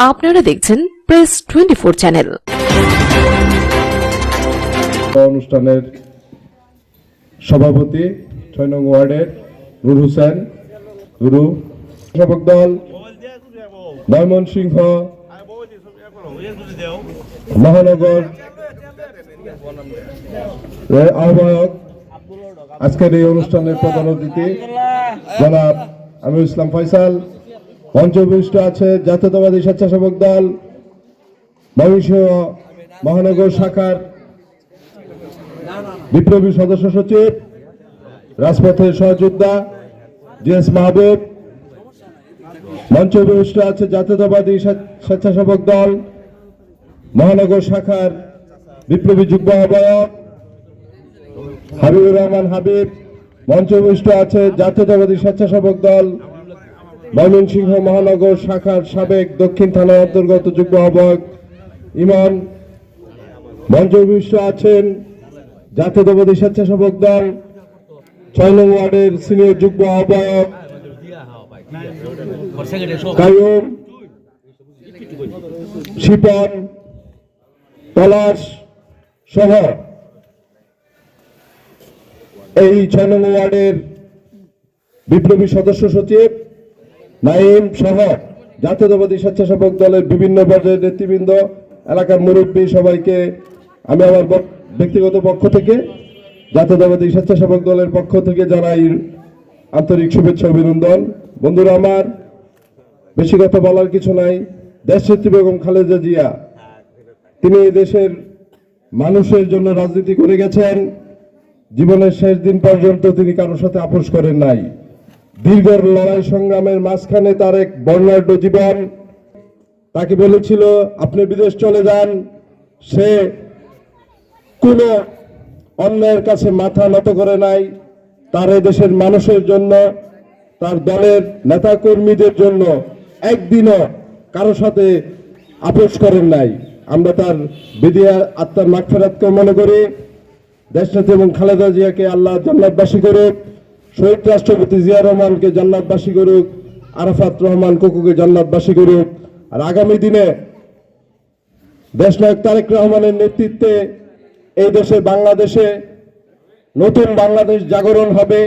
আপনারা দেখছেন press twenty four channel অনুষ্ঠানের সভাপতি ছয় নং ওয়ার্ডের নুর হোসেন, গুরু, শাসক দল ময়মনসিংহ মহানগর আহ্বায়ক। আজকের এই অনুষ্ঠানের প্রধান অতিথি, জনাব আমির ইসলাম ফয়সাল। পঞ্চবিষ্ট আছে জাতীয়তাবাদী স্বেচ্ছাসেবক দল ময়মনসিংহ মহানগর শাখার বিপ্লবী সদস্য সচিব, রাজপথের সহযোদ্ধা, জিএস মাহবুব মঞ্চে উপবিষ্ট আছে জাতীয়তাবাদী স্বেচ্ছাসেবক দল, মহানগর শাখার বিপ্লবী যুগ্ম আহ্বায়ক, হাবিবুর রহমান হাবিব মঞ্চে উপবিষ্ট আছে জাতীয়তাবাদী স্বেচ্ছাসেবক দল ময়মনসিংহ মহানগর শাখার সাবেক দক্ষিণ থানার অন্তর্গত যুগ্ম আহ্বায়ক ইমান মঞ্চে উপবিষ্ট আছেন, জাতীয়তাবাদী স্বেচ্ছাসেবক দল, ছয় নং ওয়ার্ডের সিনিয়র যুগ্ম আহ্বায়ক কায়ুম, শিপন, পলাশ সহ এই ছয় নং ওয়ার্ডের বিপ্লবী সদস্য সচিব নাইম সহ জাতীয়তাবাদী স্বেচ্ছাসেবক দলের বিভিন্ন পর্যায়ের নেতৃবৃন্দ, এলাকার মুরব্বী সবাইকে আমি আমার ব্যক্তিগত পক্ষ থেকে, জাতীয়তাবাদী স্বেচ্ছাসেবক দলের পক্ষ থেকে জানাই আন্তরিক শুভেচ্ছা অভিনন্দন। বন্ধুরা আমার, বেশি কথা বলার কিছু নাই। দেশনেত্রী বেগম খালেদা জিয়া, তিনি দেশের মানুষের জন্য রাজনীতি করে গেছেন। জীবনের শেষ দিন পর্যন্ত তিনি কারোর সাথে আপোষ করেন নাই। দীর্ঘ লড়াই সংগ্রামের মাঝখানে তার এক বর্ণাঢ্য জীবন। তাকে বলেছিল, আপনি বিদেশ চলে যান। সে কোনো অন্যের কাছে মাথা নত করে নাই। তার দেশের মানুষের জন্য, তার দলের নেতা কর্মীদের জন্য একদিনও কারও সাথে আপোষ করেন নাই। আমরা তার বিদিয়া আত্মার মাগফেরাতকে মনে করি। দেশনেত্রী এবং খালেদা জিয়াকে আল্লাহ জান্নাতবাসী করুক। শহীদ রাষ্ট্রপতি জিয়া রহমানকে জান্নাতবাসী করুক, আরাফাত রহমান কুকুকে জান্নাতবাসী করুক। আর আগামী দিনে দেশনায়ক তারেক রহমানের নেতৃত্বে এই দেশে বাংলাদেশে নতুন বাংলাদেশ জাগরণ হবে,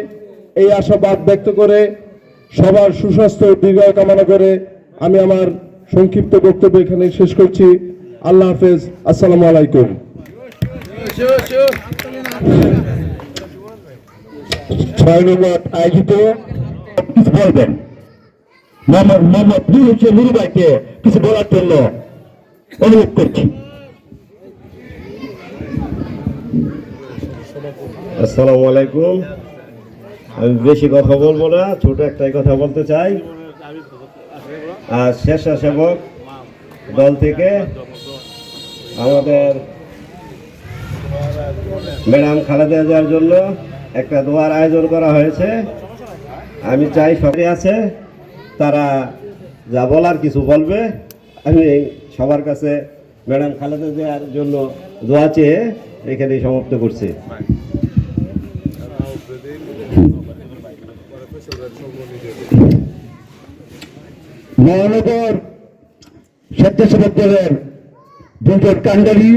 এই আশাবাদ ব্যক্ত করে সবার সুস্বাস্থ্য দীর্ঘায়ু কামনা করে আমি আমার সংক্ষিপ্ত বক্তব্য এখানে শেষ করছি। আল্লাহ হাফেজ, আসসালামু আলাইকুম। ছয় নম্বর কিছু কিছু বলার জন্য অনুরোধ করছি। আসসালামু আলাইকুম। আমি বেশি কথা বলব না, ছোট একটাই কথা বলতে চাই। আর স্বেচ্ছাসেবক দল থেকে আমাদের ম্যাডাম খালেদা যাওয়ার জন্য একটা দোয়ার আয়োজন করা হয়েছে। আমি চাই সবাই আছে, তারা যা বলার কিছু বলবে। আমি সবার কাছে ম্যাডাম খালেদা দেওয়ার জন্য দোয়া চেয়ে এখানেই সমাপ্ত করছি। মহানগর স্বেচ্ছাসেবক দলের দুজন কান্ডারি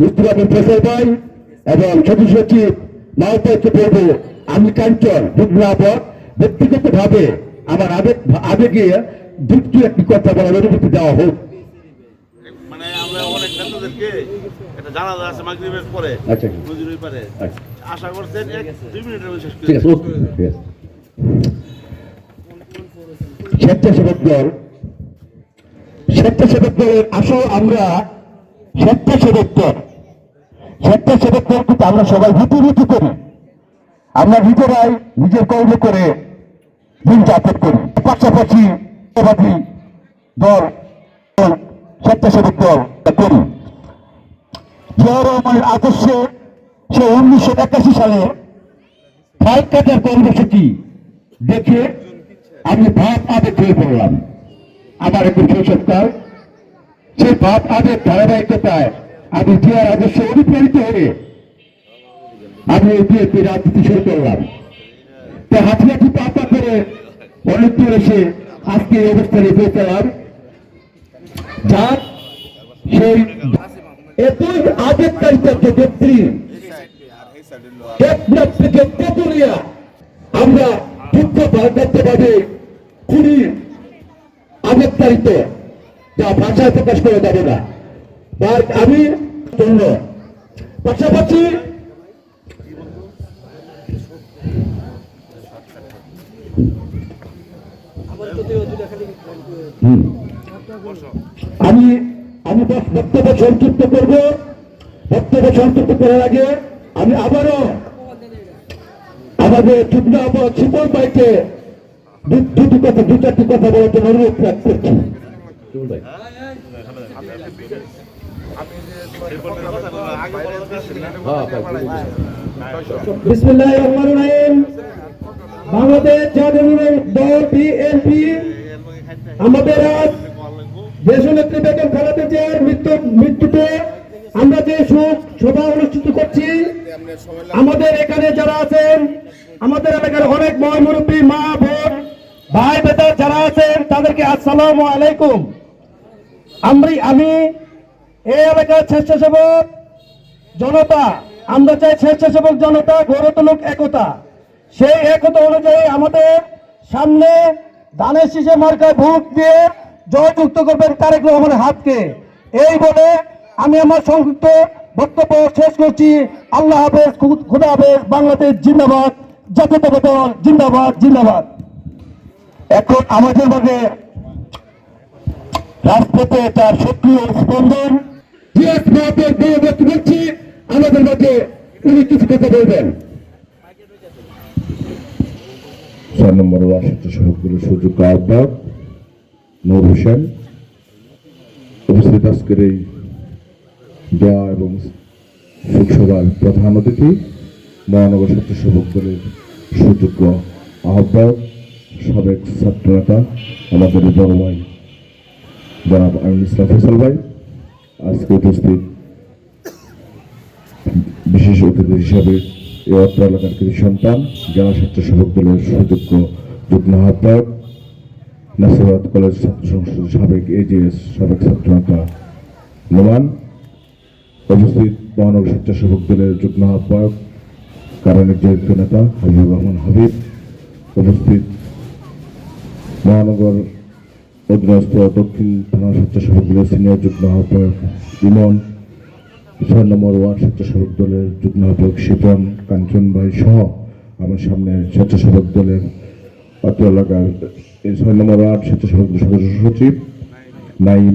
মুস্তুফাবুল ফসল ভাই এবং সচিব সচিব আমি কাঞ্চন যুগ্মাবক ব্যক্তিগত ভাবে আমার আবেগ আবেগে দুটি একটি কথা বলার অনুমতি দেওয়া হোক। মানে আমরা অনেক নেতাদেরকে একটা জানাজা আছে মাগরিবের পরে আচ্ছা। পারে। আচ্ছা। আশা করছেন এক দুই মিনিটের মধ্যে শেষ ঠিক আছে ওকে স্বেচ্ছাসেবক দল স্বেচ্ছাসেবক দলের আসল আমরা স্বেচ্ছাসেবক দল। স্বেচ্ছাসেবক দল কিন্তু আমরা সবাই রীতি রীতি করি। আমরা নিজেরাই নিজের কর্ম করে দিন যাপন করি। পাশাপাশি দল স্বেচ্ছাসেবক দল করি। জিয়া রহমানের আদর্শে সে উনিশশো একাশি সালে ফাইভ কাটার কর্মসূচি দেখে আমি ভাব আবেগ হয়ে পড়লাম। আমার একটু শৈশবকাল সেই ভাব আবেগ ধারাবাহিকতায় আমি জিয়ার আদর্শে অনুপ্রাণিত হয়ে আমি এই বিএনপি রাজনীতি শুরু করলাম। তো হাতিয়াটি পাপা করে অনেক দূর এসে আজকে এই অবস্থানে পৌঁছালাম। যার সেই আমরা দুঃখ যা ভাষায় প্রকাশ করা যাবে না। তার আমি জন্য পাশাপাশি আমি আমি বক্তব্য সংক্ষিপ্ত করব। বক্তব্য সংক্ষিপ্ত করার আগে আমি আবারও আমাদের আবহাওয়া শীতল ভাইকে দুটি কথা দু চারটি কথা বলার জন্য অনুরোধ করছি আমাদের আজ দেশনেত্রী বেগম খালেদা জিয়ার মৃত্যু মৃত্যুতে আমরা যে শোক সভা অনুষ্ঠিত করছি, আমাদের এখানে যারা আছেন, আমাদের এলাকার অনেক ময় মুরব্বী মা, বোন, ভাই, বেটা যারা আছেন, তাদেরকে আসসালামু আলাইকুম। আমি আমি এই এলাকার স্বেচ্ছাসেবক জনতা, আমরা চাই স্বেচ্ছাসেবক জনতা, গড়ে তুলুক একতা। সেই একতা অনুযায়ী আমাদের সামনে ধানের শীষে মার্কায় ভোট দিয়ে জয়যুক্ত করবেন তারেক রহমানের হাতকে। এই বলে আমি আমার সংক্ষিপ্ত বক্তব্য শেষ করছি। আল্লাহ হাফেজ খুদা হাফেজ, বাংলাদেশ জিন্দাবাদ, জাতীয়তাবাদী দল জিন্দাবাদ জিন্দাবাদ। এখন আমাদের মাঝে রাজপথে তার সক্রিয় স্পন্দন আমাদের উনি কিছু কথা বলবেন চার নম্বর ওয়ার্ড স্বেচ্ছাসেবকগুলোর সুযোগ্য আহ্বায়ক নূর হোসেন। উপস্থিত আজকের এই দোয়া এবং শোকসভার প্রধান অতিথি, মহানগর স্বেচ্ছাসেবক দলের সুযোগ্য আহ্বায়ক, সাবেক ছাত্রনেতা আমাদের বড় ভাই জনাব আইন ইসলাম ফেসল ভাই। আজকে উপস্থিত বিশেষ অতিথি হিসাবে এই অত্র এলাকার কৃষি সন্তান জেলা স্বেচ্ছাসেবক দলের সুযোগ্য যুগ্ম আহ্বায়ক, নাসিরাবাদ কলেজ ছাত্র সংসদের সাবেক এজিএস সাবেক ছাত্রনেতা নোমান, উপস্থিত মহানগর স্বেচ্ছাসেবক দলের যুগ্ম আহ্বায়ক কারণ নির্যাতিত নেতা হাবিবুর রহমান হাবিব, উপস্থিত মহানগর অধীনস্থ দক্ষিণ থানা স্বেচ্ছাসেবক দলের সিনিয়র যুগ্ম আহ্বায়ক ইমন, ছয় নম্বর ওয়ার্ড স্বেচ্ছাসেবক দলের যুগ্ম আহ্বায়ক শিপন কাঞ্চন ভাই সহ আমার সামনে স্বেচ্ছাসেবক দলের অত্র এলাকার এই ছয় নম্বর ওয়ার্ড স্বেচ্ছাসেবক সদস্য সচিব নাইম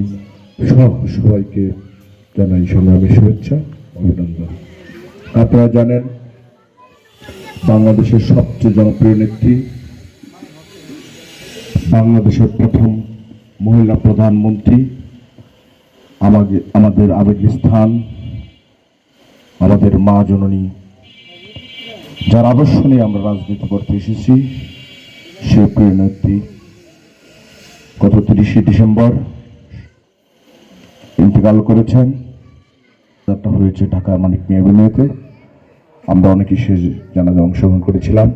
সহ সবাইকে জানাই সংগ্রামী শুভেচ্ছা, অভিনন্দন। আপনারা জানেন, বাংলাদেশের সবচেয়ে জনপ্রিয় নেত্রী, বাংলাদেশের প্রথম মহিলা প্রধানমন্ত্রী আমাদের আমাদের আবেগ স্থান আমাদের মা জননী, যার আদর্শ নিয়ে আমরা রাজনীতি করতে এসেছি, সে প্রিয় নেত্রী গত তিরিশে ডিসেম্বর ইন্তেকাল করেছেন। যাত্রা হয়েছে ঢাকা মানিক মিয়া বিনয়তে আমরা অনেকেই সে জানাজা অংশগ্রহণ করেছিলাম।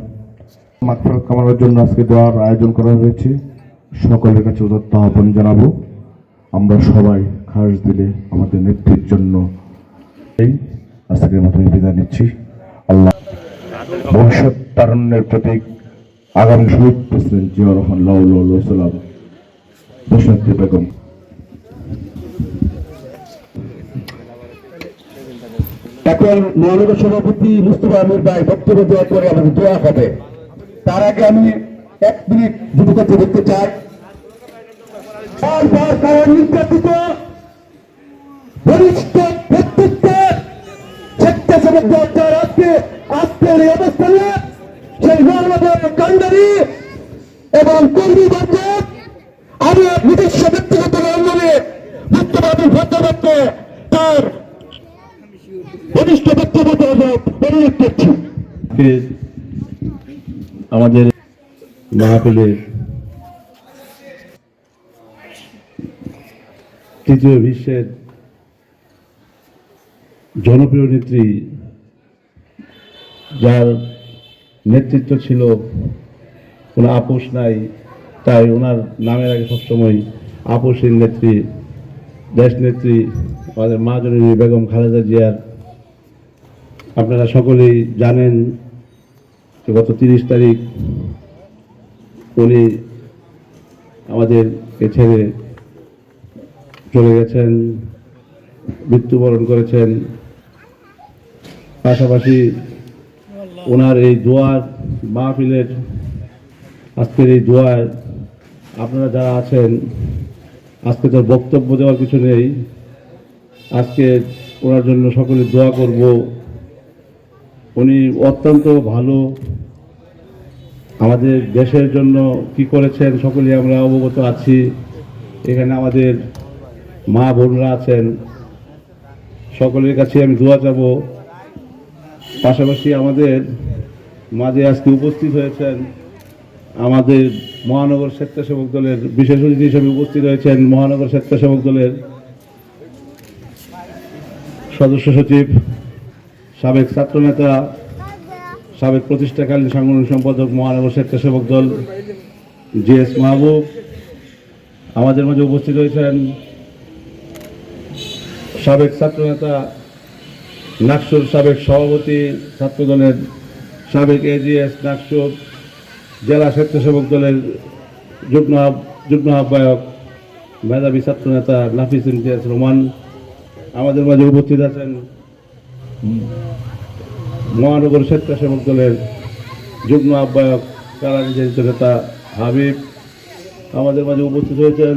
মাগফিরাত কামানোর জন্য আজকে দেওয়ার আয়োজন করা হয়েছে। সকলের কাছে উদাত্ত আহ্বান জানাব। আমরা সবাই খাস দিলে আমাদের নেত্রীর জন্য এই আজকের মতো বিদায় নিচ্ছি। আল্লাহ ভবিষ্যৎ তারুণ্যের প্রতীক আগামী শহীদ প্রেসিডেন্ট জিয়া রহমান লাউল সালাম। দেশনেত্রী বেগম। এখন মহানগর সভাপতি মুস্তফা আমির ভাই বক্তব্য দেওয়ার পরে আমাদের দোয়া হবে। তার আগে আমি এক মিনিট কথা বলতে চাই বারবার কারণ নির্যাতিত। বরিষ্ঠ ব্যক্তিত্ব স্বেচ্ছাসেবক দল আজকে আজকের এই অবস্থানে, সেই মানবতার কাণ্ডারি এবং কর্মী বান্ধব আমি নিজস্ব ব্যক্তিগত মুস্তফা আমির ভদ্রবাদকে তার বরিষ্ঠ দেওয়ার অনুরোধ করছি। আমাদের মাহফিলের তৃতীয় বিশ্বের জনপ্রিয় নেত্রী যার নেতৃত্ব ছিল কোনো আপোষ নাই, তাই ওনার নামের আগে সবসময় আপোষের নেত্রী, দেশ নেত্রী আমাদের মা জননী বেগম খালেদা জিয়ার। আপনারা সকলেই জানেন গত তিরিশ তারিখ উনি আমাদেরকে ছেড়ে চলে গেছেন, মৃত্যুবরণ করেছেন। পাশাপাশি ওনার এই দোয়ার মাহফিলের, আজকের এই দোয়ার আপনারা যারা আছেন, আজকে তো বক্তব্য দেওয়ার কিছু নেই। আজকে ওনার জন্য সকলে দোয়া করব। উনি অত্যন্ত ভালো আমাদের দেশের জন্য কি করেছেন সকলে আমরা অবগত আছি। এখানে আমাদের মা বোনরা আছেন। সকলের কাছে আমি দোয়া চাবো। পাশাপাশি আমাদের মাঝে আজকে উপস্থিত হয়েছেন আমাদের মহানগর স্বেচ্ছাসেবক দলের বিশেষ অতিথি হিসেবে উপস্থিত হয়েছেন মহানগর স্বেচ্ছাসেবক দলের সদস্য সচিব, সাবেক ছাত্রনেতা সাবেক প্রতিষ্ঠাকালীন সাংগঠনিক সম্পাদক, মহানগর স্বেচ্ছাসেবক দল জি এস মাহবুব। আমাদের মাঝে উপস্থিত হয়েছেন সাবেক ছাত্রনেতা নাকসুর সাবেক সভাপতি, ছাত্রদলের সাবেক এজিএস নাকসুর জেলা স্বেচ্ছাসেবক দলের যুগ্ম যুগ্ম আহ্বায়ক, মেধাবী ছাত্রনেতা নাফিস ইমতিয়াজ রোমান আমাদের মাঝে উপস্থিত আছেন মহানগর স্বেচ্ছাসেবক দলের যুগ্ম আহ্বায়ক কারা নির্যাতিত নেতা হাবিব। আমাদের মাঝে উপস্থিত হয়েছেন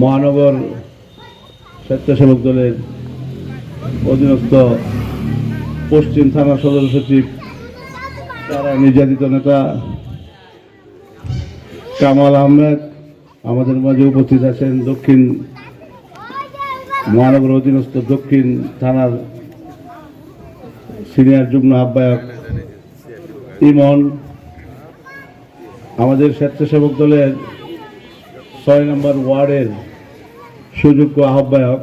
মহানগর স্বেচ্ছাসেবক দলের অধীনস্থ পশ্চিম থানা সদর সচিব, তারা নির্যাতিত নেতা কামাল আহমেদ। আমাদের মাঝে উপস্থিত আছেন দক্ষিণ মহানগর অধীনস্থ দক্ষিণ থানার সিনিয়র যুগ্ম আহ্বায়ক ইমন, আমাদের স্বেচ্ছাসেবক দলের ছয় নম্বর ওয়ার্ডের সুযোগ্য আহ্বায়ক।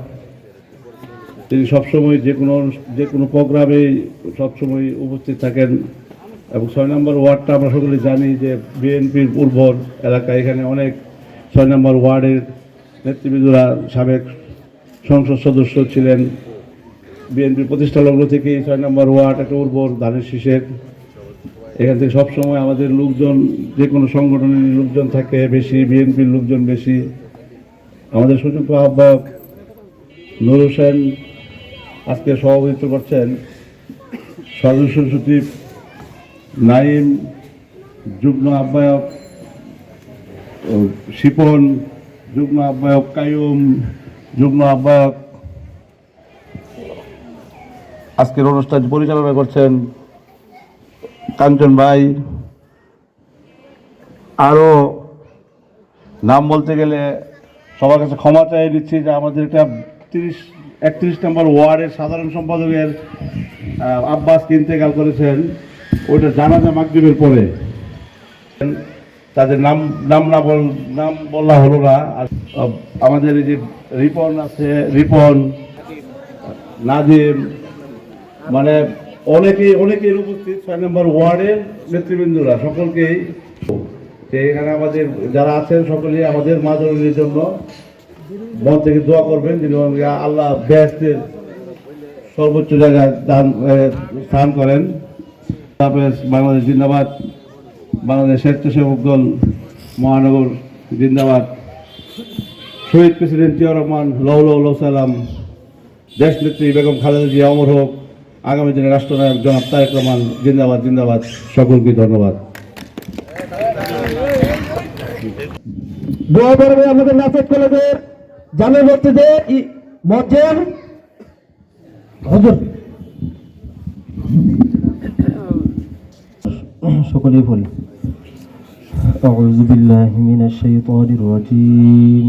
তিনি সবসময় যে কোনো যে কোনো প্রোগ্রামে সবসময় উপস্থিত থাকেন এবং ছয় নম্বর ওয়ার্ডটা আমরা সকলে জানি যে বিএনপির উর্বর এলাকা। এখানে অনেক ছয় নম্বর ওয়ার্ডের নেতৃবৃন্দরা সাবেক সংসদ সদস্য ছিলেন। বিএনপির প্রতিষ্ঠা লগ্ন থেকে ছয় নম্বর ওয়ার্ড, একটা উর্বর ধানের শীষের। এখান থেকে সবসময় আমাদের লোকজন, যে কোনো সংগঠনের লোকজন থাকে বেশি, বিএনপির লোকজন বেশি। আমাদের সুযোগ্য আহ্বায়ক নুর হোসেন আজকে সভাপতিত্ব করছেন সদস্য সচিব নাইম, যুগ্ম আহ্বায়ক শিপন, যুগ্ম আহ্বায়ক কায়ুম যুগ্ম আহ্বায়ক আজকের অনুষ্ঠান পরিচালনা করছেন কাঞ্চন ভাই। আরও নাম বলতে গেলে সবার কাছে ক্ষমা চাই দিচ্ছি যে আমাদের একটা তিরিশ, একত্রিশ নম্বর ওয়ার্ডের সাধারণ সম্পাদকের আব্বাস ইন্তেকাল করেছেন। ওইটা জানাজা মাগরিবের পরে। তাদের নাম নাম না বল, নাম বলা হলো না। আর আমাদের এই যে রিপন আছে, রিপন, নাজিম মানে অনেকেই অনেকের উপস্থিত ছয় নম্বর ওয়ার্ডের নেতৃবৃন্দরা, সকলকেই এখানে আমাদের যারা আছেন সকলেই আমাদের মা জন্য মন থেকে দোয়া করবেন, যিনি আল্লাহ বেহেস্তের সর্বোচ্চ জায়গায় দান স্থান করেন। তারপরে বাংলাদেশ জিন্দাবাদ, বাংলাদেশ স্বেচ্ছাসেবক দল, মহানগর জিন্দাবাদ, শহীদ প্রেসিডেন্ট জিয়া রহমান লৌ লৌ লৌ সালাম দেশ নেত্রী বেগম খালেদা জিয়া, অমর হোক আগামী দিনে রাষ্ট্রনায়ক জনাব তারেক রহমান জিন্দাবাদ জিন্দাবাদ সকলকে ধন্যবাদ দোয়া করবে আমাদের নাসিক কলেজের জামে মসজিদে ই- মজ্জেম হজুর সকলেই পড়ি أعوذ بالله من الشيطان الرجيم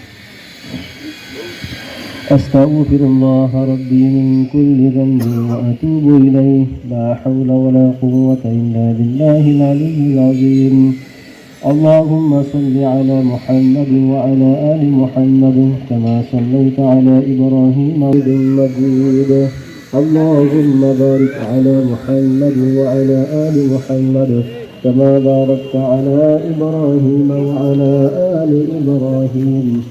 أستغفر الله ربي من كل ذنب وأتوب إليه. لا حول ولا قوة إلا بالله العلي العظيم. اللهم صل على محمد وعلى آل محمد كما صليت على إبراهيم مجيد اللهم بارك على محمد وعلى آل محمد كما باركت على إبراهيم وعلى آل إبراهيم.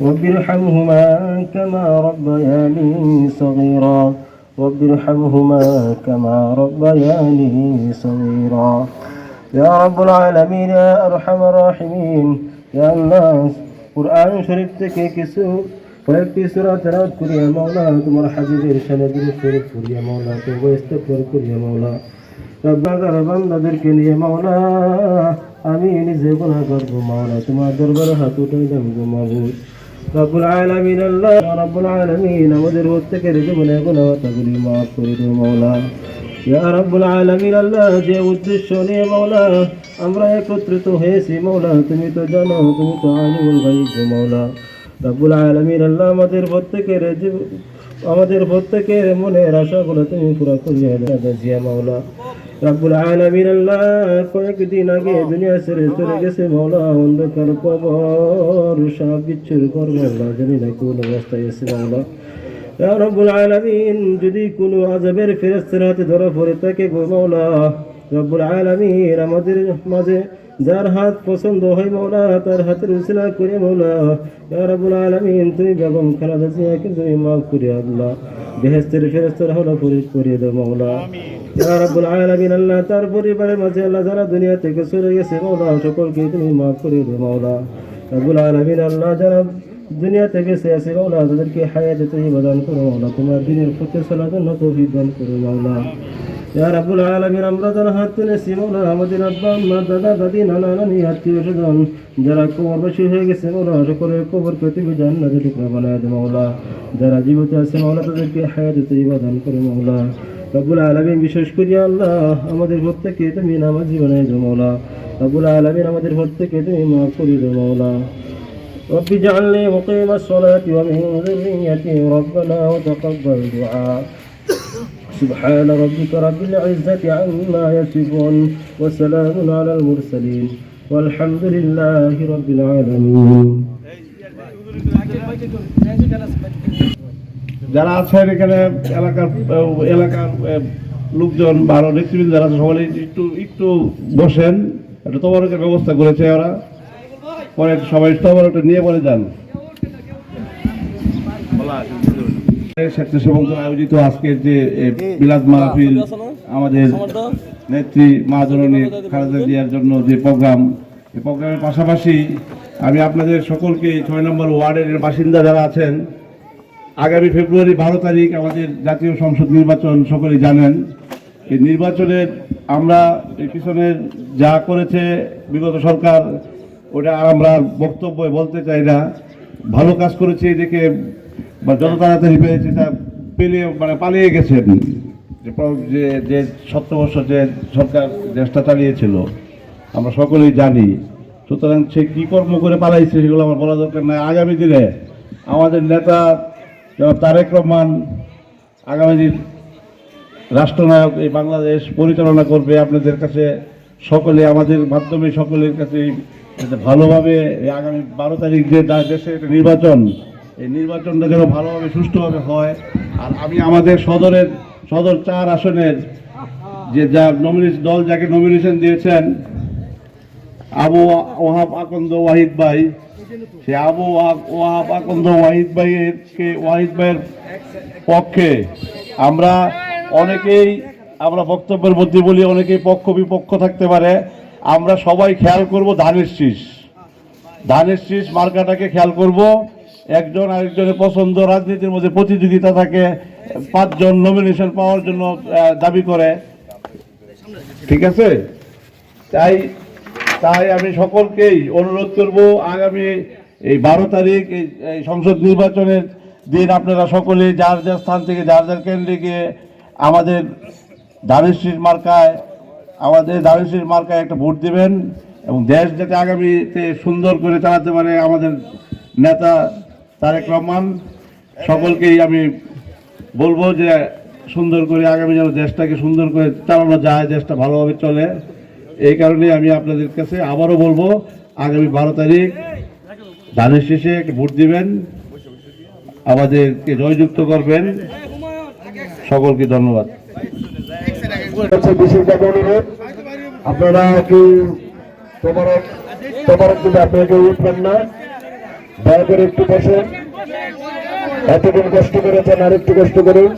رب ارحمهما كما ربياني صغيرا رب ارحمهما كما ربياني صغيرا يا رب العالمين يا أرحم الراحمين يا الله قرآن شريف থেকে কিছু কয়েকটি সূরা তেলাওয়াত করিয়া মাওলা তোমার হাবিবের শানে দুরূদ শরীফ করিয়া মাওলা তওবা ইস্তিগফার করিয়া মাওলা রব্বাগার বান্দাদেরকে নিয়ে মাওলা আমি নিজে গুনাহ করব মাওলা তোমার দরবারে হাত উঠাইলাম গো মাবুদ রব্বুল আলামিন আল্লাহ রব্বুল আলামিন, আমাদের প্রত্যেকের জীবনে গুনাহগুলি মাফ করে দাও মাওলা। ইয়া রব্বুল আলামিন আল্লাহ, যে উদ্দেশ্য নিয়ে মাওলা, আমরা একত্রিত হয়েছি মাওলা, তুমি তো জানো, তুমি তো আলিমুল গায়ব গো মাওলা। রব্বুল আলামিন আল্লাহ, আমাদের প্রত্যেকের আমাদের প্রত্যেকের মনের আশাগুলো তুমি পুরা করিয়া দাদা মাওলা। রব্বুল আলামিন আল্লাহ কয়েকদিন আগে দুনিয়া ছেড়ে চলে গেছে মাওলা অন্ধকার কবর সব বিচ্ছুর করব আল্লাহ জানি না কোন অবস্থায় মাওলা। ইয়া রব্বুল আলামিন যদি কোনো আযাবের ফেরেশতার হাতে ধরা পড়ে থাকে গো মাওলা রব্বুল আলামিন আমাদের মাঝে যার হাত পছন্দ হয় মাওলা তার হাতের উসিলা করে মাওলা ইয়া রব্বুল আলামিন তুমি বেগম খালেদা জিয়াকে তুমি মাফ করে আল্লাহ বেহেশতের ফেরেশতার হলো করে দাও মাওলা। ইয়া রব্বুল আলামিন আল্লাহ তার পরিবারের মাঝে আল্লাহ যারা দুনিয়া থেকে চলে গেছে মাওলা সকলকে তুমি মাফ করে দাও মাওলা রব্বুল আলামিন আল্লাহ যারা দুনিয়া থেকে সে আসে মাওলা তাদেরকে হায়াত তৈবা দান করো মাওলা তোমার দিনের পথে চলার জন্য তৌফিক দান করো মাওলা ইয়া রাব্বুল আলামিন আমরা যারা হাত তুলেছি মাওলা আমাদের আব্বা আম্মা দাদা দাদি নানা নানি আত্মীয় স্বজন যারা কবরবাসী হয়ে গেছে মাওলা সকলের কবরকে তুমি জান্নাতের টুকরা বানায় দে মাওলা যারা জীবিত আছে মাওলা তাদেরকে হায়াত তৈবা দান করো মাওলা রব্বুল আলামিন বিশেষ করিয়া আল্লাহ আমাদের প্রত্যেককে তুমি নামাজি বানায় দে মাওলা রব্বুল আলামিন আমাদের প্রত্যেককে তুমি মাফ করে দে মাওলা رب اجعلني مقيم الصلاة ومن ذريتي ربنا وتقبل دعاء سبحان ربك رب العزة عما يصفون وسلام على المرسلين والحمد لله رب العالمين যারা আছেন এখানে, এলাকার এলাকার লোকজন আরও নেতৃবৃন্দ যারা আছে, সবাই একটু একটু বসেন। একটা তবরকের ব্যবস্থা করেছে ওরা। পরে সবাই তবরকটা নিয়ে বলে যান। স্বেচ্ছাসেবক দল আয়োজিত আজকের যে মিলাদ মাহফিল আমাদের নেত্রী মা জননী খালেদা জিয়ার জন্য যে প্রোগ্রাম এই প্রোগ্রামের পাশাপাশি আমি আপনাদের সকলকে ছয় নম্বর ওয়ার্ডের বাসিন্দা যারা আছেন আগামী ফেব্রুয়ারি বারো তারিখ আমাদের জাতীয় সংসদ নির্বাচন সকলেই জানেন। এই নির্বাচনের আমরা, এই পিছনের যা করেছে বিগত সরকার, ওটা আমরা বক্তব্য বলতে চাই না। ভালো কাজ করেছে দেখে বা যত তাড়াতাড়ি পেয়েছে তা পেলিয়ে মানে পালিয়ে গেছেন। যে যে যে সত্তর বছর যে সরকার দেশটা চালিয়েছিল, আমরা সকলেই জানি। সুতরাং সে কী কর্ম করে পালাইছে সেগুলো আমার বলা দরকার নাই। আগামী দিনে আমাদের নেতা জনাব তারেক রহমান আগামী দিন রাষ্ট্রনায়ক এই বাংলাদেশ পরিচালনা করবে। আপনাদের কাছে সকলে, আমাদের মাধ্যমে সকলের কাছে ভালোভাবে আগামী বারো তারিখ যে দেশে একটা নির্বাচন, এই নির্বাচনটা যেন ভালোভাবে সুষ্ঠুভাবে হয়। আর আমি আমাদের সদরের, সদর চার আসনের যে যা নমিনেশন দল যাকে নমিনেশন দিয়েছেন আবু ওয়াহাব আকন্দ ওয়াহিদ ভাই। সে আবু ওয়াহাব আকন্দ ওয়াহিদ ভাইয়ের ওয়াহিদ ভাইয়ের পক্ষে। আমরা অনেকেই আমরা বক্তব্যের মধ্যে বলি অনেকেই পক্ষ বিপক্ষ থাকতে পারে। আমরা সবাই খেয়াল করব ধানের শীষ। ধানের শীষ মার্কাটাকে খেয়াল করব। একজন আরেকজনের পছন্দ রাজনীতির মধ্যে প্রতিযোগিতা থাকে, পাঁচজন নমিনেশন পাওয়ার জন্য দাবি করে। ঠিক আছে? তাই তাই আমি সকলকেই অনুরোধ করব, আগামী এই বারো তারিখ এই সংসদ নির্বাচনের দিন আপনারা সকলে যার যার স্থান থেকে যার যার কেন্দ্রে গিয়ে আমাদের দানেশ্রীর মার্কায়, আমাদের দানেশ্রীর মার্কায় একটা ভোট দেবেন এবং দেশ যাতে আগামীতে সুন্দর করে চালাতে পারে আমাদের নেতা তারেক রহমান। সকলকেই আমি বলব যে সুন্দর করে আগামী যেন দেশটাকে সুন্দর করে চালানো যায়, দেশটা ভালোভাবে চলে। এই কারণে আমি আপনাদের কাছে আবারও বলব, আগামী বারো তারিখ ধানের শেষে ভোট দিবেন, আমাদেরকে জয়যুক্ত করবেন। সকলকে ধন্যবাদ। আপনারা তোমার কিন্তু উঠবেন না? দয়া করে একটু বসেন। কষ্ট আর একটু কষ্ট করুন।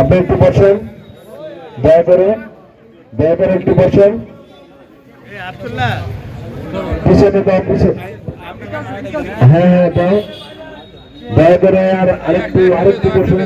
আপনি একটু বসেন। দয়া করে দয়া করে একটু বসেন। পিছনে দাও পিছনে হ্যাঁ হ্যাঁ দাও। দয়া করে আর আরেকটু আরেকটু বসুন।